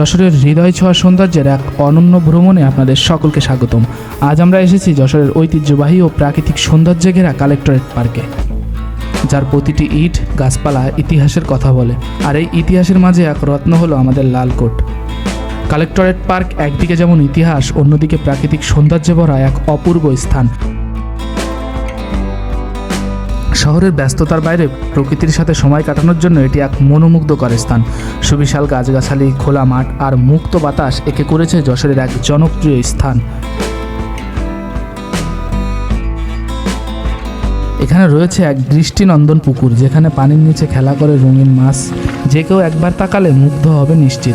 যশোরের হৃদয় ছোঁয়া সৌন্দর্যের এক অনন্য ভ্রমণে আপনাদের সকলকে স্বাগতম। আজ আমরা এসেছি যশোরের ঐতিহ্যবাহী ও প্রাকৃতিক সৌন্দর্যে ঘেরা কালেক্টরেট পার্কে, যার প্রতিটি ইট, গাছপালা ইতিহাসের কথা বলে, আর এই ইতিহাসের মাঝে এক রত্ন হলো আমাদের লালকোট। কালেক্টরেট পার্ক একদিকে যেমন ইতিহাস, অন্যদিকে প্রাকৃতিক সৌন্দর্যে ভরা এক অপূর্ব স্থান। শহরের ব্যস্ততার বাইরে প্রকৃতির সাথে সময় কাটানোর জন্য এটি এক মনোমুগ্ধকর স্থান। সুবিশাল গাছগাছালি, খোলা মাঠ আর মুক্ত বাতাস একে করেছে যশোরের এক জনপ্রিয় স্থান। এখানে রয়েছে এক দৃষ্টিনন্দন পুকুর, যেখানে পানির নিচে খেলা করে রঙিন মাছ। যে কেউ একবার তাকালে মুগ্ধ হবে নিশ্চিত।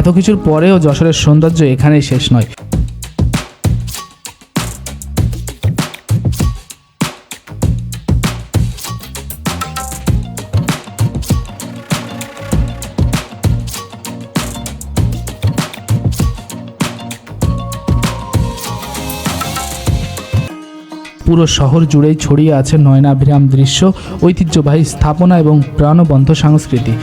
এত কিছুর পরেও যশোরের সৌন্দর্য এখানেই শেষ নয়। পুরো শহর জুড়েই ছড়িয়ে আছে নয়নাভিরাম দৃশ্য, ঐতিহ্যবাহী স্থাপনা এবং প্রাণবন্ত সংস্কৃতি।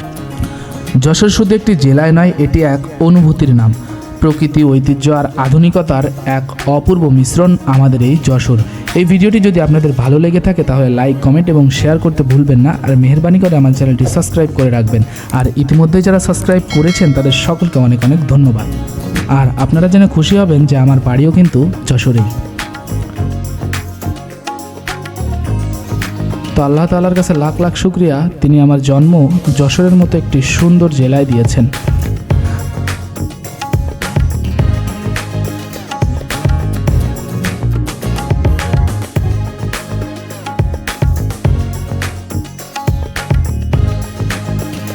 যশোর শুধু একটি জেলায় নয়, এটি এক অনুভূতির নাম। প্রকৃতি, ঐতিহ্য আর আধুনিকতার এক অপূর্ব মিশ্রণ আমাদের এই যশোর। এই ভিডিওটি যদি আপনাদের ভালো লেগে থাকে, তাহলে লাইক, কমেন্ট এবং শেয়ার করতে ভুলবেন না আর মেহরবানি করে আমার চ্যানেলটি সাবস্ক্রাইব করে রাখবেন। আর ইতিমধ্যে যারা সাবস্ক্রাইব করেছেন, তাদের সকলকে অনেক অনেক ধন্যবাদ। আর আপনারা জেনে খুশি হবেন যে আমার বাড়িও কিন্তু যশোরেই। তো আল্লাহ তালার কাছে লাখ লাখ শুক্রিয়া। তিনি আমার জন্ম যশোরের মতো একটি সুন্দর জেলায় দিয়েছেন।